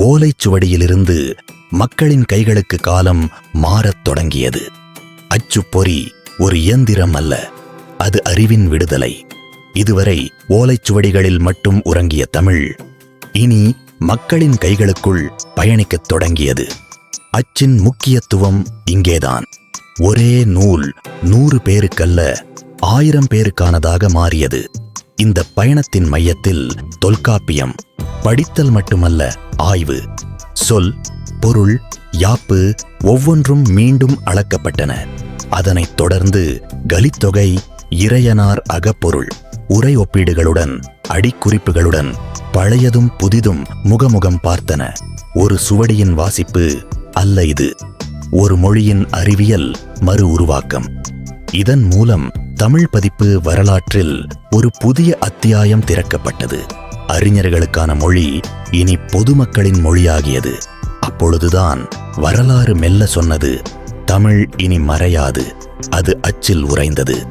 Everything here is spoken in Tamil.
ஓலைச்சுவடியிலிருந்து மக்களின் கைகளுக்கு காலம் மாறத் தொடங்கியது. அச்சுப்பொறி ஒரு இயந்திரம் அல்ல அது அறிவின் விடுதலை. இதுவரை ஓலைச்சுவடிகளில் மட்டும் உறங்கிய தமிழ் இனி மக்களின் கைகளுக்குள் பயணிக்கத் தொடங்கியது. அச்சின் முக்கியத்துவம் இங்கேதான். ஒரே நூல் நூறு பேருக்கல்ல ஆயிரம் பேருக்கானதாக மாறியது. இந்த பயணத்தின் மையத்தில் தொல்காப்பியம் படித்தல் மட்டுமல்ல ஆய்வு சொல் பொருள் யாப்பு ஒவ்வொன்றும் மீண்டும் அளக்கப்பட்டன. அதனைத் தொடர்ந்து கலித்தொகை இறையனார் அகப்பொருள் உரை ஒப்பீடுகளுடன் அடிக்குறிப்புகளுடன் பழையதும் புதிதும் முகமுகம் பார்த்தன. ஒரு சுவடியின் வாசிப்பு அல்ல இது ஒரு மொழியின் அறிவியல் மறு உருவாக்கம். இதன் மூலம் தமிழ் பதிப்பு வரலாற்றில் ஒரு புதிய அத்தியாயம் திறக்கப்பட்டது. அறிஞர்களுக்கான மொழி இனி பொதுமக்களின் மொழியாகியது. அப்பொழுதுதான் வரலாறு மெல்ல சொன்னது தமிழ் இனி மறையாது அது அச்சில் உறைந்தது.